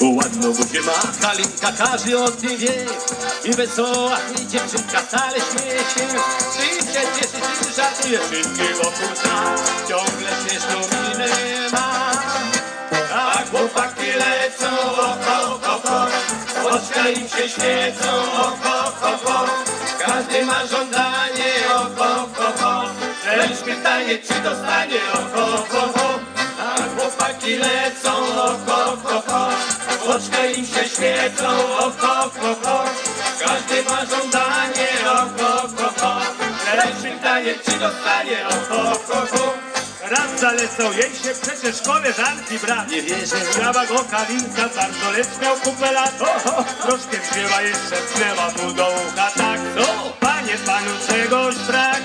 Ładną buzię ma. Kalinka, każdy o tym wie I wesoła i dziewczynka wcale śmieje się. Ty się cieszysz, ty żartujesz Wszystkie wokół zna. Ciągle śmieszną minę ma. A chłopaki lecą oko, oko, oko. Oczka im się świecą oko, oko, oko. Każdy ma żądanie oko, oko, oko. Lecz pytanie, czy dostanie oko Oczka im się świecą oko, oko, oko Każdy ma żądanie oko, oko, oko Lecz pytanie, czy dostanie oko, oko, oko Raz zalecał jej się przecież koleżanki brat. Nie wierzę, Miała go kalinka bardzo, lecz miał kupę lat. Oho. Troszkę wzięła jeszcze, pchnęła mu do ucha tak. Co? Panie, panu czegoś brak.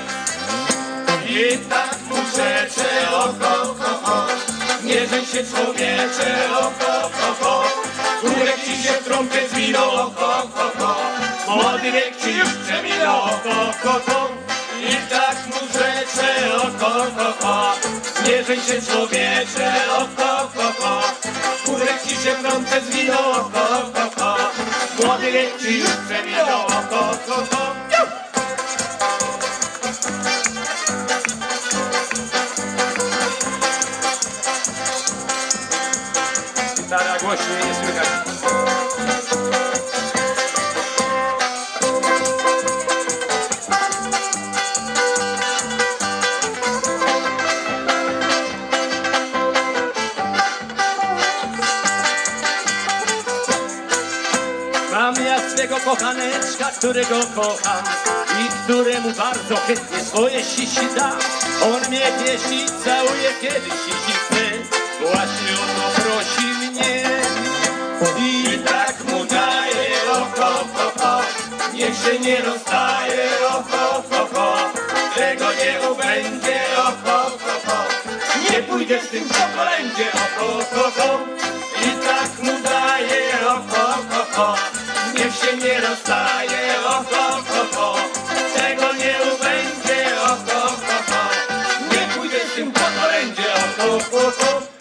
I tak Wiek ci już przeminął oko, oko, I tak muszę cię oko, oko, Nie się człowiecze oko, oko, Kurek ci się trąbkę zwinął oko, oko, Młody wiek ci już przeminął oko, oko, Gitara głośniej nie słychać. Mam ja swego kochaneczka, którego kocham i któremu bardzo chętnie swoje sisi dam. On mnie pieści, całuje, kiedy sisi chce, właśnie o to prosi mnie. I tak mu daje oko, oko, niech się nie rozstaje oko, oko, tego nie ubędzie oko, oko, nie pójdzie z tym po kolędzie oko, oko. oh, oh, oh.